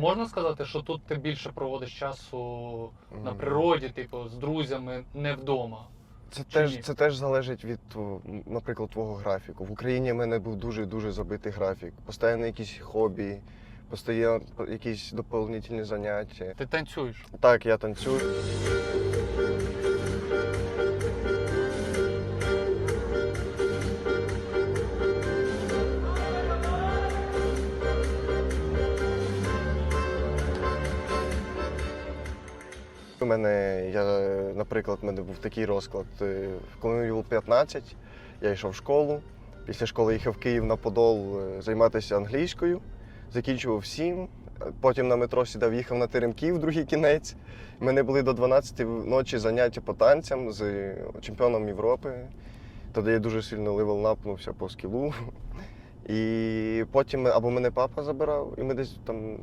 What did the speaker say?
Можна сказати, що тут ти більше проводиш часу на природі, типу, з друзями, не вдома. Це Чи теж, ні? це теж залежить від, наприклад, твого графіку. В Україні в мене був дуже-дуже забитий графік. Постійно якісь хобі, постійно якісь доповнительні заняття. Ти танцюєш. Так, я танцюю. У мене, я, наприклад, в мене був такий розклад. Е, Коли мені було 15, я йшов в школу. Після школи їхав в Київ на Подол е, займатися англійською. Закінчував 7. Потім на метро сідав, їхав на Теремків, другий кінець. Мене були до 12 ночі заняття по танцям з чемпіоном Європи. Тоді я дуже сильно левелнапнувся по скілу. І потім або мене папа забирав, і ми десь там